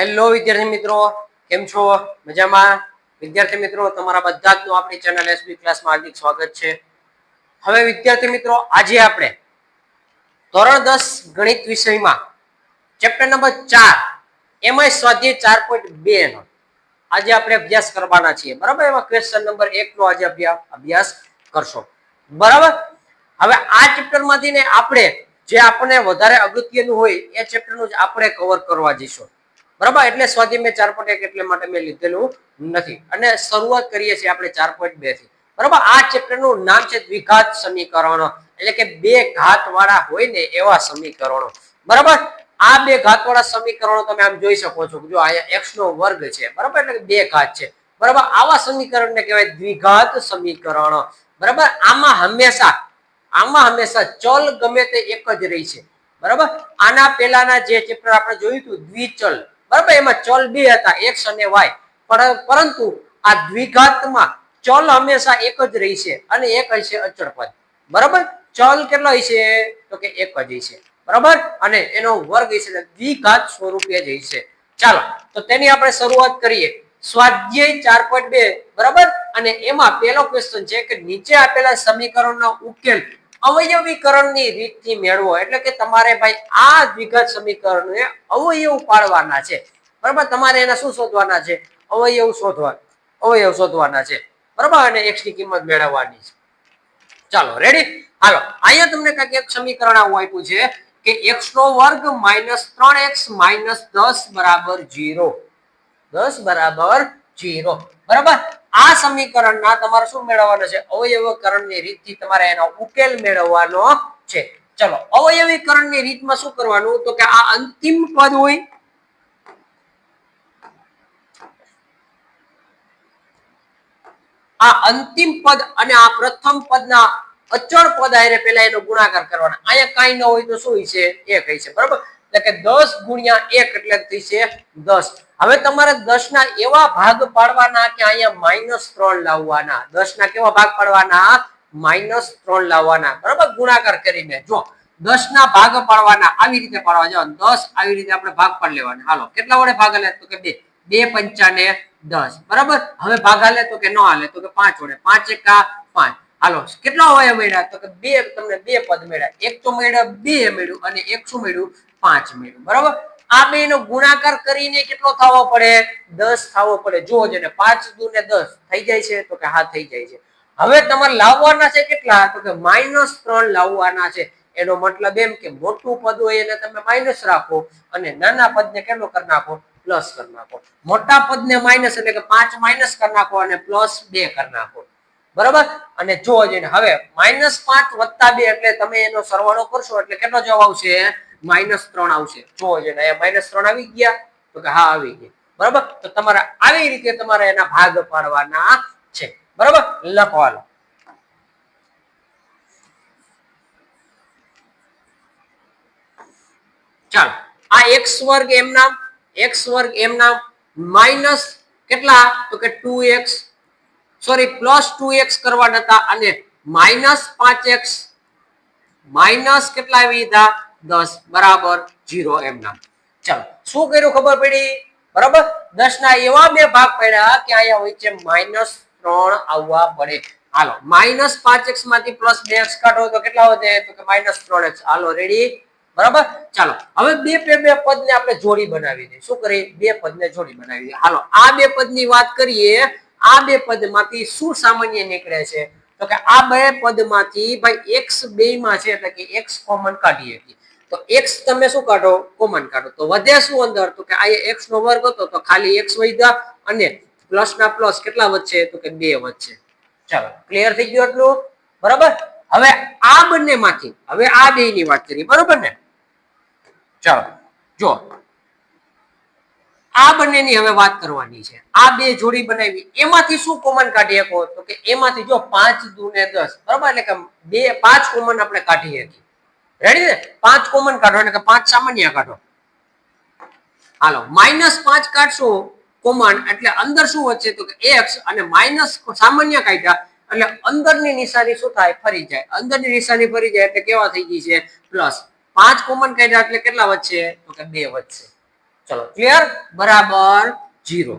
Hello વિદ્યાર્થી મિત્રો. કેમ છો? મજામાં? વિદ્યાર્થી મિત્રો, તમારા બધા જનું આપણી ચેનલ એસબી ક્લાસમાં હાર્દિક સ્વાગત છે. હવે વિદ્યાર્થી મિત્રો, આજે આપણે ધોરણ દસ ગણિત વિષયમાં ચેપ્ટર નંબર ચાર એમાં સ્વાધ્યાય ચાર પોઈન્ટ બે નો આજે આપણે અભ્યાસ કરવાના છીએ. બરાબર? એમાં ક્વેશ્ચન નંબર એક નો આજે અભ્યાસ કરશો. બરાબર? હવે આ ચેપ્ટરમાંથી ને આપણે જે આપણને વધારે અગત્યનું હોય, એ ચેપ્ટરનું જ આપણે કવર કરવા જઈશું. બરાબર? એટલે સ્વાધ્યાય મેં ચાર પોઈન્ટ એક એટલે માટે મેં લીધેલું નથી. અને શરૂઆત કરીએ છીએ આપણે ચાર પોઈન્ટ બેથી. બરાબર? આ ચેપ્ટરનું નામ છે દ્વિઘાત સમીકરણો. એટલે કે બે ઘાત વાળા હોય ને એવા સમીકરણો. બરાબર? આ બે ઘાત વાળા સમીકરણો તમે આમ જોઈ શકો છો જો અહીંયા એક્સ નો વર્ગ છે. બરાબર? એટલે બે ઘાત છે. બરાબર? આવા સમીકરણને કહેવાય દ્વિઘાત સમીકરણો. બરાબર? આમાં હંમેશા આમાં હંમેશા ચલ ગમે તે એક જ રહી છે. બરાબર? આના પહેલાના જે ચેપ્ટર આપણે જોયું હતું, દ્વિચલ. બરાબર, એમાં ચલ બે હતા એક્સ અને વાય પરંતુ આ દ્વિઘાતમાં ચલ હંમેશા એક જ રહી છે અને એક હશે અચળ પદ. બરાબર? ચલ કેટલો હશે તો કે એક જ હશે બરાબર? અને એનો વર્ગ હશે દ્વિઘાત સ્વરૂપે જ હશે ચાલો, તો તેની આપણે શરૂઆત કરીએ. સ્વાધ્યાય ચાર પોઈન્ટ બે. બરાબર? અને એમાં પહેલો ક્વેશ્ચન છે કે નીચે આપેલા સમીકરણનો ઉકેલ અવયવીકરણની રીતથી મેળવો. એટલે કે તમારે ભાઈ આ દ્વિઘાત સમીકરણને અવયવ પાડવાના છે. બરાબર? તમારે એના શું શોધવાના છે? અવયવ શોધવા. અવયવ શોધવાના છે. બરાબર? અને એક્સની કિંમત મેળવવાની છે. ચાલો રેડી હાલો, અહીંયા તમને કંઈક એક સમીકરણ આવું આપ્યું છે કે એક્સ નો વર્ગ માઇનસ ત્રણ એક્સ માઇનસ દસ બરાબર જીરો દસ બરાબર જીરો બરાબર? આ સમીકરણના તમારે શું મેળવવાનું છે? અવયવકરણની રીતથી તમારે એનો ઉકેલ મેળવવાનો છે. ચલો, અવયવીકરણની રીતમાં શું કરવાનું? તો કે આ અંતિમ પદ હોય. આ અંતિમ પદ અને આ પ્રથમ પદના અચળ પદ આરે પેલા એનો ગુણાકાર કરવાના. અહીંયા કાંઈ ન હોય તો શું છે? એક છે. બરાબર? એટલે કે દસ ગુણ્યા એક એટલે થશે દસ. હવે તમારે દસ ના એવા ભાગ પાડવાના કે અહીંયા માઇનસ ત્રણ લાવવાના? દસ ના કેવા ભાગ પાડવાના? માઇનસ ત્રણ લાવવાના. બરાબર? ગુણાકાર કરીને. જો દસ ના ભાગ પાડવાના, આવી રીતે પાડવા જાવ દસ આવી રીતે આપણે ભાગ પાડી લેવાના. હાલો, કેટલા વડે ભાગ લે તો કે બે. બે પંચાને દસ. બરાબર? હવે ભાગ હાલે તો કે ન હાલે તો કે પાંચ વડે. પાંચ એકા પાંચ. હાલો, કેટલા હોય મળ્યા? તો કે બે, તમને બે પદ મળ્યા. એક તો મળ્યા બે મળ્યું અને એક શું મળ્યું? પાંચ મળ્યું. બરાબર? આ બે નો ગુણાકાર કરીને કેટલો થવો પડે? દસ થવો પડે. જુઓ છે પાંચ દુ ને દસ. થઈ જાય છે? તો કે હા, થઈ જાય છે. હવે તમારે લાવવાના છે કેટલા? તો કે માઇનસ ત્રણ લાવવાના છે. એનો મતલબ એમ કે મોટું પદ હોય એને તમે માઇનસ રાખો અને નાના પદને કેટલો કરી નાખો? પ્લસ કરી નાખો. મોટા પદને માઇનસ એટલે કે પાંચ માઇનસ કરી નાખો અને પ્લસ બે કરી નાખો. બરાબર? અને જો જઈને હવે માઇનસ પાંચ વત્તા બે એટલે તમે એનો સરવાળો કરશો એટલે કેટલો જવાબ આવશે? માઇનસ ત્રણ આવશે. જો જઈને અહીંયા માઇનસ ત્રણ આવી ગયા, તો કે હા, આવી ગયા. બરાબર? તો તમારે આવી રીતે તમારે એના ભાગ પાડવાના છે. બરાબર? લખવાનો ચાલો. આ એક્સ વર્ગ એમ નામ એક્સ વર્ગ એમ નામ, માઇનસ કેટલા? તો કે two x. Sorry, plus two x કરવાના હતા અને માઇનસ પાંચ એક્સ. માઇનસ કેટલા આવી હતા દસ બરાબર જીરો એમના. ચાલો, શું કર્યું ખબર પડી? બરાબર? દસ ના એવા બે ભાગ પડ્યા કે અહીંયા હોય છે માઇનસ ત્રણ આવવા પડે. હાલો, માઇનસ પાંચ એક્સમાંથી પ્લસ બે એક્સ કાઢો તો કેટલા વધે? તો કે માઇનસ ત્રણ એક્સ. હાલો, રેડી? બરાબર? ચાલો, હવે બે બે બે પદ ને આપણે જોડી બનાવી દઈએ. શું કરીએ? બે પદ ને જોડી બનાવી દઈએ. હાલો, આ બે પદની વાત કરીએ, આ બે પદમાંથી શું સામાન્ય નીકળે છે? તો કે આ બે પદમાંથી ભાઈ એક્સ બે માં છે એટલે કે એક્સ કોમન કાઢીએ. તો એક્સ તમે શું કાઢો? કોમન કાઢો. તો વધે શું અંદર? તો કે આ એક્સ નો વર્ગ હતો, તો ખાલી એક્સ વધ્યા અને પ્લસ ના પ્લસ કેટલા વધશે? તો કે બે વધશે. ચાલો ક્લિયર થઈ ગયું એટલું બરાબર? હવે આ બંને માંથી હવે આ બે ની વાત કરીએ. બરોબર ને? ચાલો, જો. આ બંનેની હવે વાત કરવાની છે. આ બે જોડી બનાવી. એમાંથી શું કોમન કાઢી શકો તો કે એમાંથી જો પાંચ દુ ને દસ. બરાબર? એટલે કે બે, પાંચ કોમન આપણે કાઢી શકીએ. રેડી ને પાંચ કોમન કાઢો, એટલે કે પાંચ સામાન્ય કાઢો. હાલો માઇનસ પાંચ કાઢશો કોમન એટલે અંદર શું વધશે? તો કે એક્સ અને માઇનસ સામાન્ય કાઢ્યા, એટલે અંદરની નિશાની શું થાય? ફરી જાય. અંદરની નિશાની ફરી જાય એટલે કેવા થઈ ગઈ છે? પ્લસ પાંચ કોમન કાઢ્યા એટલે કેટલા વધશે? તો કે બે વધશે. ચલો ક્લિયર બરાબર જીરો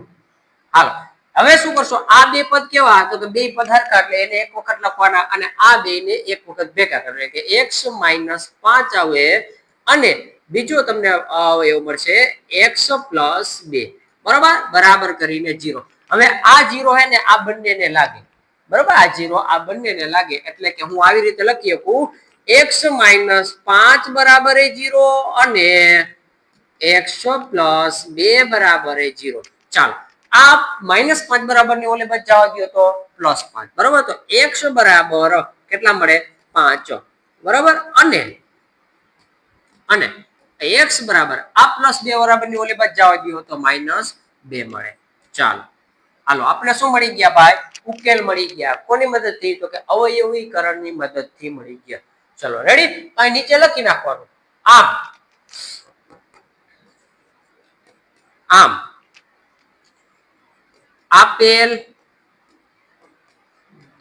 હાલો. હવે શું કરશો? આ બે પદ કેવા? તો બે પદ હરખા, એટલે એને એક વખત લખવાના અને આ બે ને એક વખત ભેગા કરવા કે એક્સ માઇનસ પાંચ આવે અને બીજો તમને અવયવ મળશે એક્સ પ્લસ બે. બરાબર? બરાબર કરીને જીરો. હવે આ જીરો હે ને આ બંનેને લાગે. બરાબર? આ જીરો આ બંનેને લાગે. એટલે કે હું આવી રીતે લખી શકું. એક્સ માઇનસ પાંચ બરાબર એ જીરો અને એકસો પ્લસ બે બરાબર એ જીરો. ચાલો. આ માઇનસ પાંચ બરાબરની ઓલે બાજુ જવા દો તો પ્લસ પાંચ. બરાબર? તો એક્સ બરાબર કેટલા મળે? પાંચ. બરાબર? અને? અને? એક્સ બરાબર. આ પ્લસ બે બરાબરની ઓલે બાજુ જવા દો તો માઇનસ બે મળે. ચાલો. હાલો, આપણે શું મળી ગયા ભાઈ? ઉકેલ મળી ગયા. કોની મદદથી? તો કે અવયવીકરણની મદદથી મળી ગયા. ચલો રેડી અહીં નીચે લખી નાખવાનું. આમ. આમ. આપેલ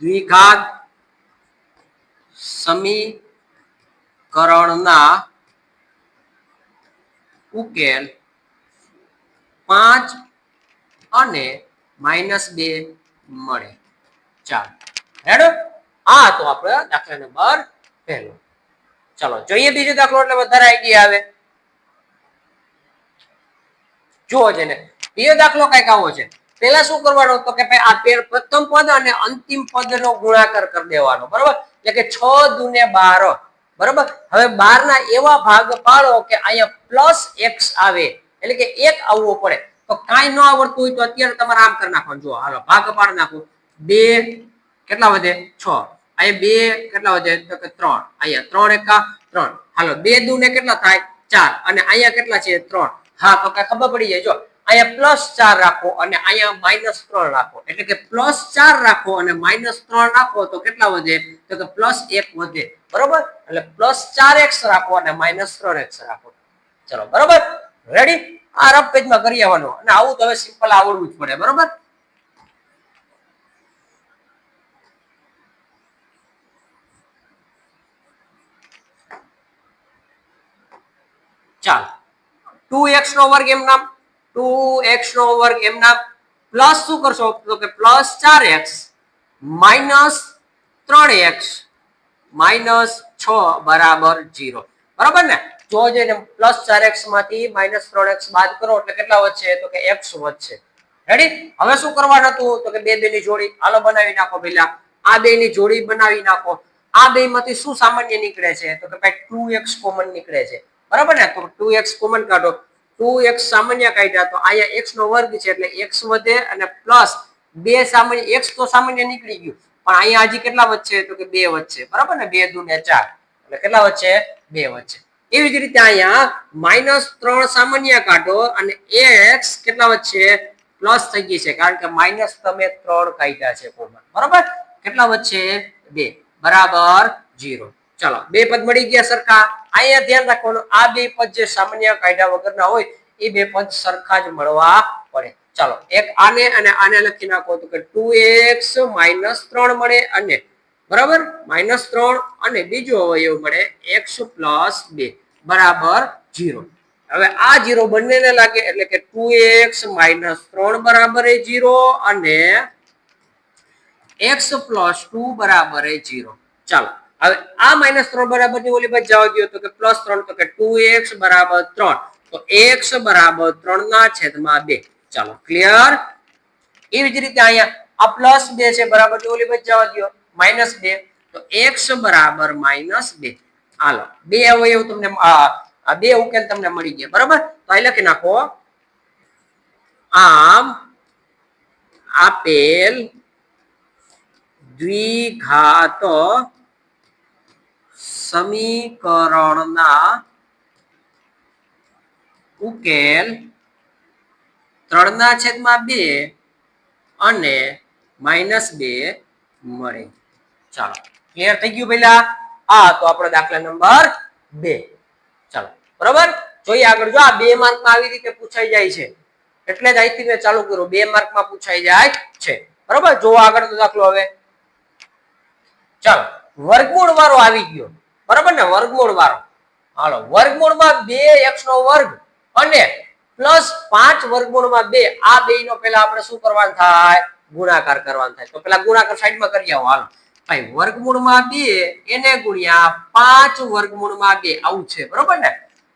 દ્વિઘાત સમીકરણના ઉકેલ પાંચ અને માઇનસ બે મળે. ચાલો. હેડો આ તો આપણે દાખલા નંબર પહેલો. ચલો, જોઈએ બીજો દાખલો એટલે વધારે આઈડિયા આવે. જુઓ છે ને બીજો દાખલો કંઈક આવો છે. પેલા શું કરવાનું તો કે ભાઈ આ પેર પ્રથમ પદ અને અંતિમ પદનો ગુણાકાર કરી દેવાનો, બરોબર? એટલે કે છ દુને બાર, બરોબર? હવે બાર ના એવા ભાગ પાડો કે અહીંયા પ્લસ એક્સ આવે, એટલે કે એક આવવો પડે. તો કાંઈ ન આવડતું હોય તો અત્યારે તમારે આમ કરી નાખવાનું. જો હાલો, ભાગ પાડ નાખો. બે, કેટલા વધે? છ. અહીંયા બે કેટલા વધે? તો કે ત્રણ. અહીંયા ત્રણ એકા ત્રણ. હાલો, બે દુ ને કેટલા થાય? ચાર. અને અહીંયા કેટલા છે? ત્રણ. હા, તો કઈ ખબર પડી જાય. જો અહીંયા પ્લસ ચાર રાખો અને અહીંયા માઇનસ ત્રણ રાખો. એટલે કે પ્લસ ચાર રાખો અને માઇનસ ત્રણ રાખો તો કેટલા વધે? તો કે પ્લસ એક વધે. બરોબર? એટલે પ્લસ ચાર એક્સ રાખો અને માઇનસ ત્રણ એક્સ રાખો. ચલો, બરોબર? રેડી આ રફ પેજમાં કરી આવવાનું. અને આવું તો હવે સિમ્પલ આવડવું જ પડે. બરોબર? ચાલો. ટુ એક્સ નો વર્ગ એમ નામ ટુ એક્સ નો વર્ગ એમના પ્લસ શું કરશો? તો કે પ્લસ ચાર એક્સ માઇનસ ત્રણ એક્સ માઇનસ છ બરાબર જીરો બરાબર ને? જો જે પ્લસ ચાર એક્સમાંથી માઇનસ ત્રણ એક્સ બાદ કરો એટલે કેટલા વધશે? તો કે એક્સ વધશે. રેડી હવે શું કરવાનું હતું? તો કે બે બે ની જોડી. હાલો બનાવી નાખો પેલા આ બે ની જોડી બનાવી નાખો. આ બે માંથી શું સામાન્ય નીકળે છે? તો કે ભાઈ ટુ એક્સ કોમન નીકળે છે. બરાબર ને? તો ટુ એક્સ કોમન કાઢો. ટુ એક્સ સામાન્ય કાઢ્યા તો અહીંયા એક્સ નો વર્ગ છે એટલે એક્સ વધે અને પ્લસ બે સામાન્ય એક્સ તો સામાન્ય નીકળી ગયું. પણ અહીંયા હજી કેટલા વચ્ચે તો કે બે વચ્ચે બરાબર ને? બે દુ ને ચાર. એટલે કેટલા વચ્ચે બે વચ્ચે એવી જ રીતે અહીંયા માઇનસ ત્રણ સામાન્ય કાઢો અને એક્સ કેટલા વચ્ચે પ્લસ થઈ ગઈ છે. કારણ કે માઇનસ તમે ત્રણ કાઢ્યા છે કોમન. બરાબર? કેટલા વચ્ચે બે. બરાબર જીરો ચલો, બે પદ મળી ગયા સરખા. અહીંયા ધ્યાન રાખવાનું, આ બે પદ જે સામાન્ય કાયદા વગરના હોય, એ બે પદ સરખા જ મળવા પડે. ચાલો, એક આને અને આને લખી નાખો તો કે ટુ એક્સ માઇનસ ત્રણ મળે અને, બરાબર? માઇનસ ત્રણ અને બીજો અવયવ મળે એક્સ પ્લસ બે, બરાબર જીરો હવે આ જીરો બંનેને લાગે એટલે કે ટુ એક્સ માઇનસ ત્રણ બરાબર એ જીરો અને એક્સ પ્લસ ટુ બરાબર એ જીરો ચાલો હવે આ માઇનસ ત્રણ બરાબરની ઓલી બાજુ જવા દો તો કે પ્લસ ત્રણ તો કે ટુ એક્સ બરાબર ત્રણ. તો એક્સ બરાબર ત્રણ ના છેદમાં બે. ચાલો ક્લિયર એવી જ રીતે અહીંયા આ પ્લસ બે છે, બરાબર ઓલી બાજુ જવા દો માઇનસ બે. તો એક્સ બરાબર માઇનસ બે. હાલો, બે અવયવ તમને આ બે ઉકેલ તમને મળી ગયા, બરાબર? તો અહીં લખી નાખો. આમ આપેલ દ્વિઘાત સમીકરણના ઉકેલ ત્રણના છેદમાં બે અને માઇનસ બે મળે. ચાલો, ક્લિયર થઈ ગયું પેલા આ તો આપણો દાખલા નંબર બે. ચાલો, બરોબર? જોઈએ આગળ, જો આ બે માર્કમાં આવી રીતે પૂછાઈ જાય છે, એટલે જ અહીંથી મેં ચાલુ કર્યું, બે માર્કમાં પૂછાઈ જાય છે. બરોબર? જો આગળનો દાખલો હવે. ચાલો વર્ગમૂળ વાળો આવી ગયો. બરાબર ને? વર્ગમૂળ વાળો હાલો વર્ગમૂળમાં બે એક્સ નો વર્ગ અને પ્લસ પાંચ વર્ગમૂળમાં બે, આ બે નો પેલા આપણે શું કરવાનું થાય? ગુણાકાર કરવાનો થાય. તો પેલા ગુણાકાર સાઈડમાં કરી આવો. હાલો. ભાઈ વર્ગમૂળમાં બે, એને ગુણ્યા પાંચ વર્ગમૂળમાં બે. આવું છે, બરોબર ને?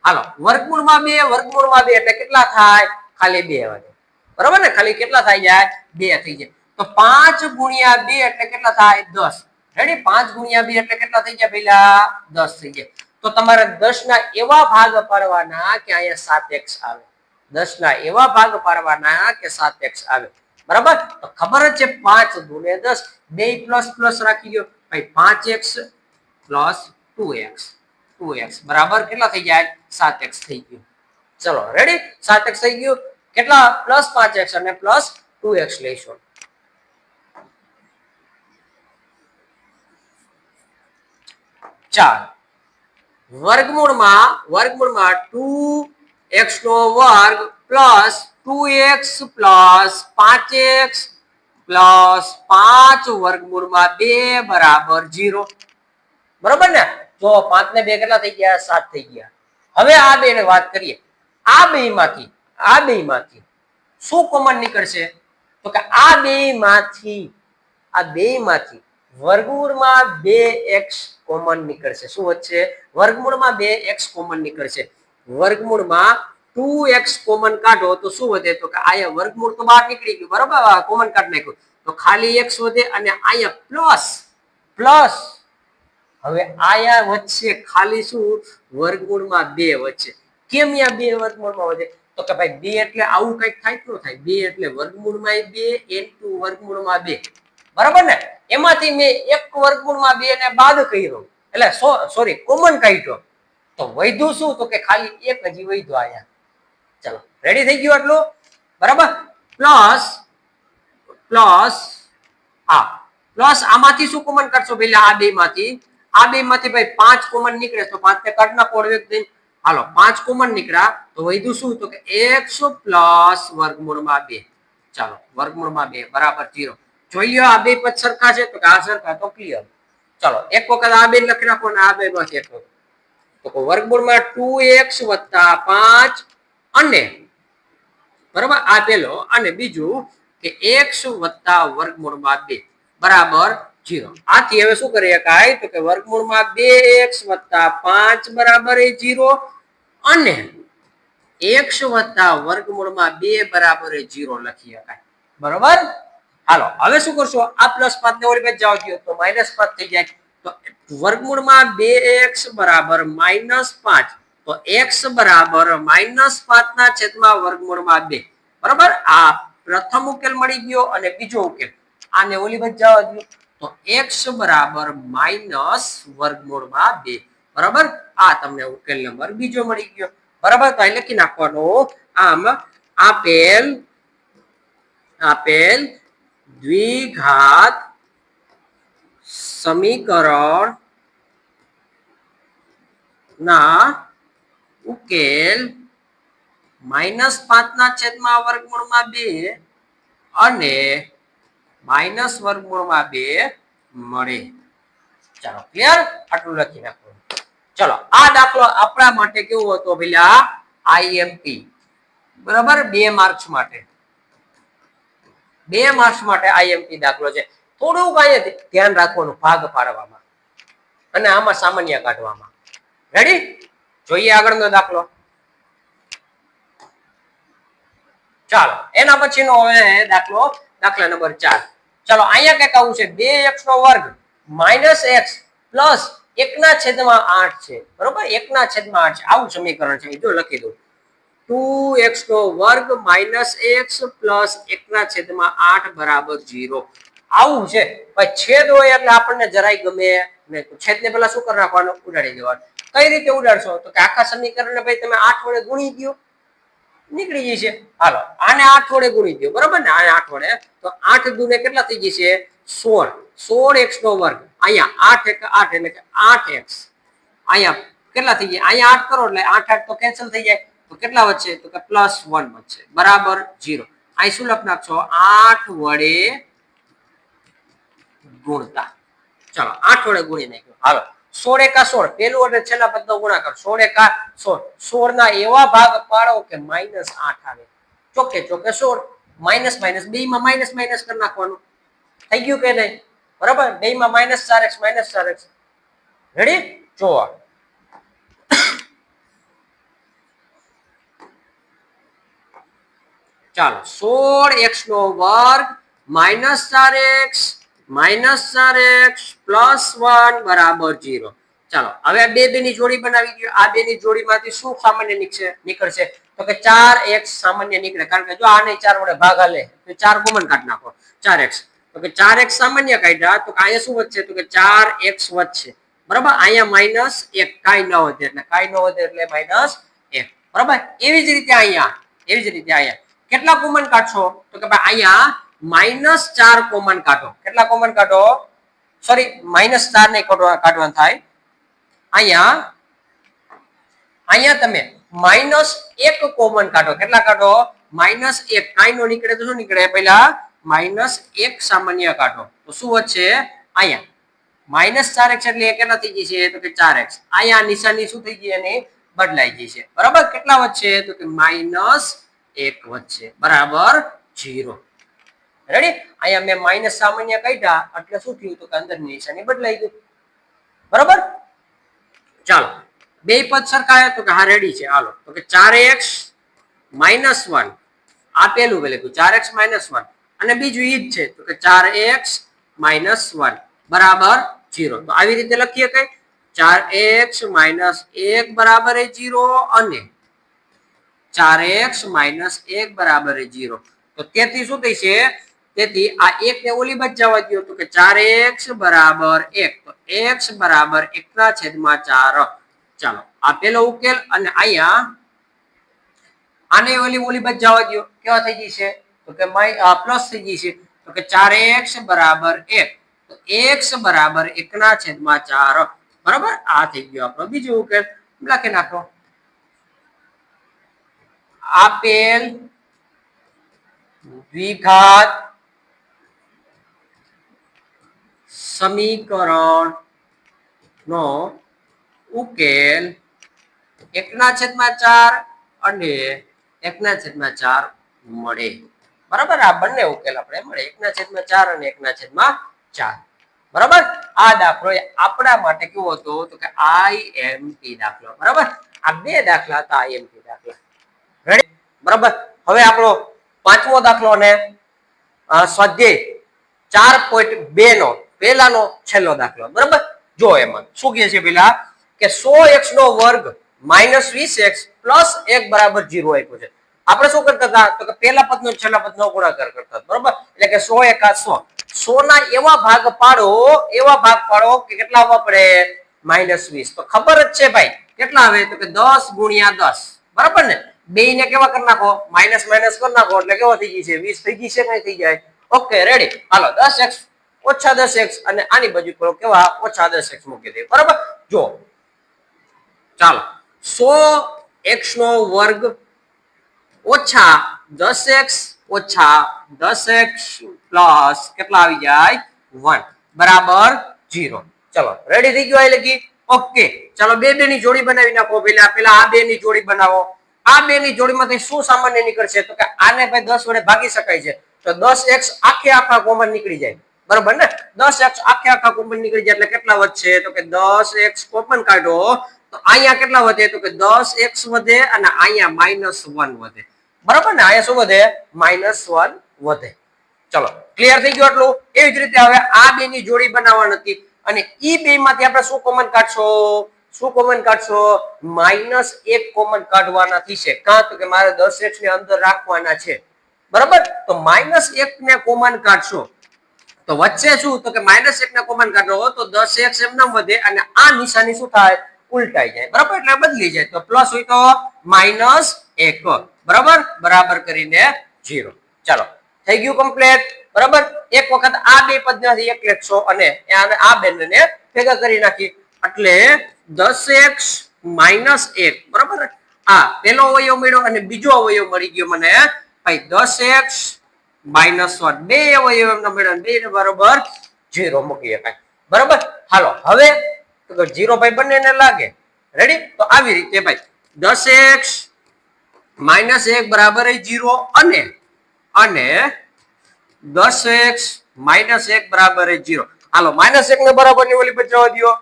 હાલો વર્ગમૂળમાં બે વર્ગમૂળમાં બે એટલે કેટલા થાય? ખાલી બે વધે બરોબર ને? ખાલી કેટલા થઈ જાય? બે થઈ જાય. તો પાંચ ગુણ્યા બે એટલે કેટલા થાય? દસ. રેડી પાંચ ગુણ્યા બી એટલે કેટલા થઈ ગયા પેલા દસ થઈ ગયા. તો તમારે દસ ના એવા ભાગ પાડવાના કે અહીંયા સાત એક્સ આવે. દસ ના એવા ભાગ પાડવાના કે સાત એક્સ આવે. બરાબર? તો ખબર જ છે પાંચ ગુણે દસ, બે પ્લસ પ્લસ રાખી દો. ભાઈ, પાંચ x plus two x. Two x. બરાબર? કેટલા થઈ જાય? સાત એક્સ થઈ ગયું. ચલો રેડી સાત એક્સ થઈ ગયું. કેટલા? પ્લસ પાંચ એક્સ અને પ્લસ ટુ એક્સ લઈશું. ચાર. વર્ગમૂળમાં વર્ગમૂળમાં ટુ એક્સ નો વર્ગ પ્લસ ટુ એક્સ પ્લસ પાંચ એક્સ પ્લસ પાંચ વર્ગમૂળમાં બે બરાબર જીરો બરોબર ને? જો પાંચ ને બે કેટલા થઈ ગયા? સાત થઈ ગયા. હવે આ બે વાત કરીએ. આ બે માંથી આ બે માંથી શું કોમન નીકળશે? તો કે આ બે માંથી આ બે માંથી વર્ગમૂળમાં બે એક્સ કોમન નીકળશે. શું વચ્ચે વર્ગમૂળમાં બે એક્સ કોમન નીકળશે. વર્ગમૂળમાં ટુ એક્સ કોમન કાઢો તો શું વધે? તો કે અહીંયા વર્ગમૂળ તો બહાર નીકળી ગયું. બરાબર? કોમન કાઢ નાખ્યું. તો ખાલી એક્સ વધે અને અહીંયા પ્લસ પ્લસ હવે આયા વચ્ચે ખાલી શું? વર્ગમૂળમાં બે વચ્ચે કેમ અહીંયા બે વર્ગમૂળમાં વધે? તો કે ભાઈ બે એટલે આવું કંઈક થાય તો થાય? બે એટલે વર્ગમૂળમાં બે ઇન્ટુ વર્ગમૂળમાં બે. બરાબર ને? એમાંથી મેં એક વર્ગમૂળમાં બે ને બાદ કર્યો. એટલે સોરી કોમન કાઢ્યો. તો વધ્યું શું? તો કે ખાલી એક હજી વધ્યો આયા ચલો રેડી થઈ ગયું આટલું? બરાબર? પ્લસ પ્લસ આ પ્લસ આમાંથી શું કોમન કરશો પેલા આ બે માંથી આ બે માંથી ભાઈ પાંચ કોમન નીકળે તો પાંચ ને કાઢ નાખો અડધે હાલો, પાંચ કોમન નીકળ્યા. તો વધ્યું શું? તો કે એકસો પ્લસ વર્ગમૂળમાં બે. ચાલો, વર્ગમૂળમાં બે. બરાબર જીરો જોઈ લો આ બે પદ સરખા છે તો કે આ સરખા તો ક્લિયર ચાલો, એક વખત આ બે લખી નાખો ને આ બે માંથી એક તો. વર્ગમૂળમાં ટુ એક્સ વત્તા પાંચ અને, બરાબર? આ પેલો અને બીજું કે એક્સ વત્તા વર્ગમૂળમાં બે. બરાબર? જીરો આથી હવે શું કરી શકાય તો કે વર્ગમૂળમાં બે એક્સ વત્તા પાંચ બરાબર એ જીરો અને એક્સ વત્તા વર્ગમૂળમાં બે બરાબર જીરો લખી શકાય બરોબર? હાલો, હવે શું કરશો? આ પ્લસ પાંચ ને ઓલી જવા દો તો માઇનસ પાંચ થઈ જાય. તો વર્ગમૂળમાં બે એક્સ બરાબર માઇનસ પાંચ. તો એક્સ બરાબર માઇનસ પાંચ ના છેદમાં વર્ગમૂળમાં બે. બરાબર? આ પ્રથમ ઉકેલ મળી ગયો અને બીજો ઉકેલ. આને ઓલી બાજુ જવા દો તો એક્સ બરાબર માઇનસ વર્ગમૂળમાં બે. બરાબર? આ તમને ઉકેલ નંબર બીજો મળી ગયો. બરાબર? તો અહીં લખી નાખવાનો. આમ, આપેલ આપેલ દ્વિઘાત સમીકરણ ના ઉકેલ માઇનસ પાંચ ના છેદમાં વર્ગમૂળમાં બે અને માઇનસ વર્ગમૂળમાં બે મળે. ચાલો ક્લિયર આટલું લખી નાખો ચલો, આ દાખલો આપણા માટે કેવો હતો પેલા આઈએમપી બરાબર? બે માર્ક્સ માટે. બે માર્ક્સ માટે આઈએમપી દાખલો છે. થોડુંક અહીંયા ધ્યાન રાખવાનું, ભાગ પાડવામાં. અને આમાં સામાન્ય કાઢવામાં. રેડી જોઈએ આગળનો દાખલો. ચાલો, એના પછીનો હવે દાખલો, દાખલા નંબર ચાર. ચાલો, અહીંયા કંઈક આવું છે, બે એક્સ નો વર્ગ માઇનસ એક્સ પ્લસ એકના છેદમાં આઠ છે. બરોબર? એકના છેદમાં આઠ છે. આવું સમીકરણ છે. જો લખી દઉં. ટુ એક્સ નો વર્ગ માઇનસ એક્સ પ્લસ એકના છેદમાં આઠ બરાબર જીરો આવું છે. છેદ હોય એટલે આપણને જરાય ગમે ને છેદ ને પેલા શું કરી નાખવાનું? ઉડાડી દેવાનું. કઈ રીતે ઉડાડશો? તો કે આખા સમીકરણને ભાઈ તમે આઠ વડે ગુણી દો. નીકળી જશે હાલો, આને આઠ વડે ગુણી દો. બરાબર ને? આને આઠ વડે. તો આઠ દુને કેટલા થઈ જશે? સોળ. સોળ એક્સ નો વર્ગ. અહીંયા આઠ એક આઠ એટલે કે આઠ એક્સ. અહીંયા કેટલા થઈ જાય અહીંયા આઠ કરો એટલે આઠ આઠ તો કેન્સલ થઈ જાય. તો કેટલા વચ્ચે? તો કે પ્લસ વન વચ્ચે. બરાબર ઝીરો અહીં શું લખ નાખશો આઠ વડે ગુણતા. ચલો, આઠ વડે ગુણી નાખ્યો. હાલો. સોળ એકા સોળ. પેલું અને છેલ્લા પદનો ગુણાકાર. સોળ એકા સોળ. સોળ ના એવા ભાગ પાડો કે માઇનસ આઠ આવે. ચોકે ચોકે સોળ. માઇનસ માઇનસ બે માં માઇનસ માઇનસ કરી નાખવાનું. થઈ ગયું કે નહીં? બરાબર? બે માં માઇનસ ચાર એક્સ માઇનસ ચાર એક્સ. રેડી જોવા. ચાલો, સોળ એક્સ નો વર્ગ માઇનસ ચાર એક્સ, માઇનસ ચાર એક્સ, પ્લસ વન બરાબર જીરો. ચાલો, હવે આ બે બે ની જોડી બનાવી દો આ બે ની જોડીમાંથી શું સામાન્ય નીકળશે? નીકળશે તો કે ચાર એક્સ સામાન્ય નીકળે. કારણ કે જો આને ચાર વડે ભાગ હાલે તો ચાર કોમન કાઢી નાખો. ચાર એક્સ. તો કે ચાર એક્સ સામાન્ય કાઢ્યા, તો અહીંયા શું વધશે? તો કે ચાર એક્સ વધશે. બરાબર? અહીંયા માઇનસ એક. કાંઈ ન વધે એટલે, કાંઈ ન વધે એટલે માઇનસ એક. બરાબર? એવી જ રીતે અહીંયા, એવી જ રીતે અહીંયા. કેટલા કોમન કાઢશો? તો કે ભાઈ અહીંયા માઇનસ ચાર કોમન કાઢો. કેટલા કોમન કાઢો? સોરી માઇનસ ચાર ને કાઢવા કાઢવાનું થાય. અહીંયા અહીંયા તમે માઇનસ એક કોમન કાઢો. કેટલા કાઢો? માઇનસ એક. કાંઈ નો નીકળે તો શું નીકળે? પહેલા માઇનસ એક સામાન્ય કાઢો. તો શું વધશે? અહીંયા. માઇનસ ચાર એક્સ એટલે એક કેટલા થઈ જશે, તો કે ચાર એક્સ અહીંયા નિશાની શું થઈ ગઈ? એની બદલાઈ જશે. બરાબર? કેટલા વધશે? તો કે માઇનસ એક વધશે બરાબર? જીરો રેડી અહીંયા મેં માઇનસ સામાન્ય કાઢ્યા. એટલે શું થયું તો કે અંદરની નિશાની બદલાઈ ગયું બરાબર? ચાલો. બે પદ સરખાયા તો કે હા રેડી છે. હાલો. તો કે ચાર એક્સ માઇનસ વન આ પેલું પેલું લખ્યું. ચાર એક્સ માઇનસ વન અને બીજું ઈ જ છે તો કે ચાર એક્સ માઇનસ વન બરાબર? જીરો તો આવી રીતે લખીએ કઈ. ચાર એક્સ માઇનસ એક બરાબર એ જીરો અને ચાર એક્સ માઇનસ એક બરાબર જીરો તો તેથી શું થઈ છે તેથી આ એક ને ઓલી બાજુ જવા દો તો કે ચાર એક્સ બરાબર એક. તો એક્સ બરાબર એક ના છેદમાં ચાર. ચાલો, આ પેલો ઉકેલ અને અહીંયા આને ઓલી ઓલી બાજુ જવા દો કેવા થઈ જશે? તો કે પ્લસ થઈ જશે. તો કે ચાર એક્સ બરાબર એક. તો એક્સ બરાબર એકના છેદમાં ચાર. બરાબર? આ થઈ ગયો આપણો બીજો ઉકેલ. લખી નાખો. આપેલ દ્વિઘાત સમીકરણ નો ઉકેલ એકના છેદમાં ચાર અને એકના છેદમાં ચાર મળે. બરાબર? આ બંને ઉકેલ આપણે મળે. એકના છેદમાં ચાર અને એકના છેદમાં ચાર. બરાબર? આ દાખલો આપણા માટે કેવો હતો તો કે આઈ એમ પી દાખલો. બરાબર? આ બે દાખલા હતા આઈ એમ પી દાખલા. બરાબર? હવે આપણો પાંચમો દાખલો અને સ્વાધ્યાય ચાર પોઈન્ટ બે નો પહેલાનો છેલ્લો દાખલો, બરાબર? જો એમાં, શું કહે છે પેલા? કે સો એક્સ નો વર્ગ માઇનસ વીસ એક્સ પ્લસ એક બરાબર જીરો આપ્યો છે. આપણે શું કરતા હતા? તો કે પહેલા પદ નો છેલ્લા પદનો ગુણાકાર કરતા બરાબર? એટલે કે સો એકા સો. સો ના એવા ભાગ પાડો, એવા ભાગ પાડો કે કેટલા આવવા પડે માઇનસ વીસ. તો ખબર જ છે ભાઈ, કેટલા આવે? તો કે દસ ગુણ્યા દસ. બરાબર ને? બે ને કેવા કરી નાખો? માઇનસ માઇનસ કરી નાખો એટલે કેવા થઈ ગઈ છે? વીસ થઈ ગઈ છે કઈ થઈ જાય? ઓકે રેડી હાલો, દસ એક્સ ઓછા દસ એક્સ અને આની બાજુ કરો કેવા? ઓછા દસ એક્સ મૂકી દે બરાબર? જો ચાલો. સો એક્સ નો વર્ગ ઓછા દસ એક્સ ઓછા દસ એક્સ પ્લસ કેટલા આવી જાય? વન બરાબર? જીરો ચલો રેડી થઈ ગયો લખી ઓકે ચલો, બે બે ની જોડી બનાવી નાખો. પેલા પેલા આ બે ની જોડી બનાવો. આ બે ની જોડીમાંથી શું સામાન્ય નીકળશે? તો કે આને ભાઈ દસ વડે ભાગી શકાય છે. તો દસ એક્સ આખે આખા કોમન નીકળી જાય. બરોબર ને? દસ એક્સ આખે આખા કોમન નીકળી જાય એટલે કેટલા વધશે? તો કે દસ એક્સ કોમન કાઢો. તો અહીંયા કેટલા વધે? તો કે દસ એક્સ વધે અને અહીંયા માઇનસ વન વધે. બરોબર ને? અહીંયા શું વધે? માઇનસ વન વધે. ચલો, ક્લિયર થઈ ગયું એટલું એવી જ રીતે હવે આ બે ની જોડી બનાવવાની નથી અને ઈ બે માંથી આપણે શું કોમન કાઢશો? શું કોમન કાઢશો? માઇનસ એક કોમન કાઢવાના થશે. કાં તો કે મારે દસ એક્સની અંદર રાખવાના છે. બરાબર? તો માઇનસ એક ને કોમન કાઢશો. તો વચ્ચે શું? તો કે માઇનસ એક ને કોમન કાઢો. તો દસ એક્સ એમ નામ વધે અને આ નિશાની શું થાય? ઉલટાઈ જાય. બરાબર? એટલે બદલી જાય. તો પ્લસ હોય તો માઇનસ એક. બરાબર? બરાબર કરીને જીરો ચાલો. થઈ ગયું કમ્પ્લેટ બરાબર? એક વખત આ બે પદમાંથી એક લેખશો અને આ બંનેને ભેગા કરી નાખી. એટલે દસ એક્સ માઇનસ એક, બરાબર? આ પેલો અવયવ મળ્યો અને બીજો અવયવ મળી ગયો મને. ભાઈ, દસ એક્સ માઇનસ વન, બે અવયવ એમના મળ્યા બે ને બરાબર ઝીરો મૂકી શકાય. બરાબર? હાલો, હવે જીરો ભાઈ બંનેને લાગે રેડી તો આવી રીતે ભાઈ, દસ એક્સ માઇનસ એક બરાબર જીરો અને અને દસ એક્સ માઇનસ એક બરાબર જીરો હાલો માઇનસ એક ને બરાબરની ઓલી જવા દો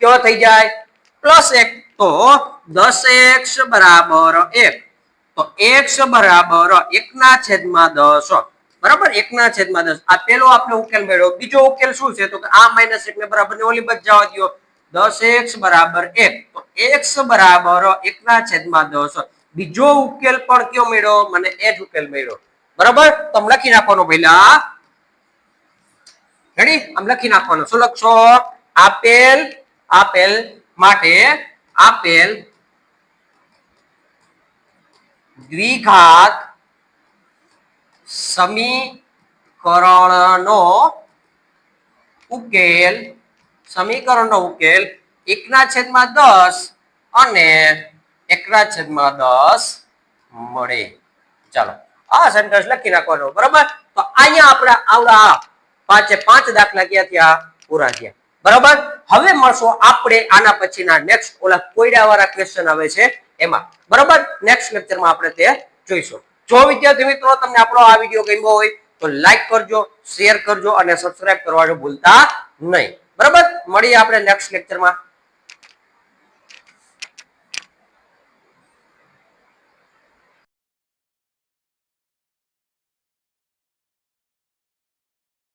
કેવો થઈ જાય? પ્લસ એક. તો દસ એક્સ બરાબર એક. તો એક્સ બરાબર એકના છેદમાં દસ. બરાબર? એકના છેદમાં દસ. આ પેલો આપણે ઉકેલ મેળવ્યો. બીજો ઉકેલ શું છે? તો આ માઇનસ એક ને બરાબર ને ઓલી બચ જવા દો દસ એક્સ બરાબર એક. તો એક્સ બરાબર એકના છેદમાં દસ. બીજો ઉકેલ પણ કયો મેળવ્યો? મને એ જ ઉકેલ મેળવ્યો. બરાબર? તો લખી નાખવાનો પહેલા. રેડી આમ લખી નાખવાનું. શું લખશો? આપેલ આપેલ માટે આપેલ દ્વિઘાત સમીકરણનો ઉકેલ સમીકરણનો ઉકેલ એકના છેદમાં દસ અને એકના છેદમાં દસ મળે. ચાલો, આ સેન્ટેન્સ લખી નાખવાનો, બરાબર? તો અહીંયા આપણે આવડા પાંચે પાંચ દાખલા ગયા ત્યાં પૂરા થયા. બરાબર? હવે મળશો આપણે આના પછીના નેક્સ્ટ ઓલા કોયડા વાળા ક્વેશ્ચન આવે છે એમાં. બરાબર? નેક્સ્ટ લેક્ચરમાં આપણે તે જોઈશું. જો વિદ્યાર્થી મિત્રો તમને આપણો આ વીડિયો ગમ્યો હોય, તો લાઈક કરજો શેર કરજો અને સબસ્ક્રાઇબ કરવાનું ભૂલતા નહીં. બરાબર? મળીએ આપણે નેક્સ્ટ લેક્ચરમાં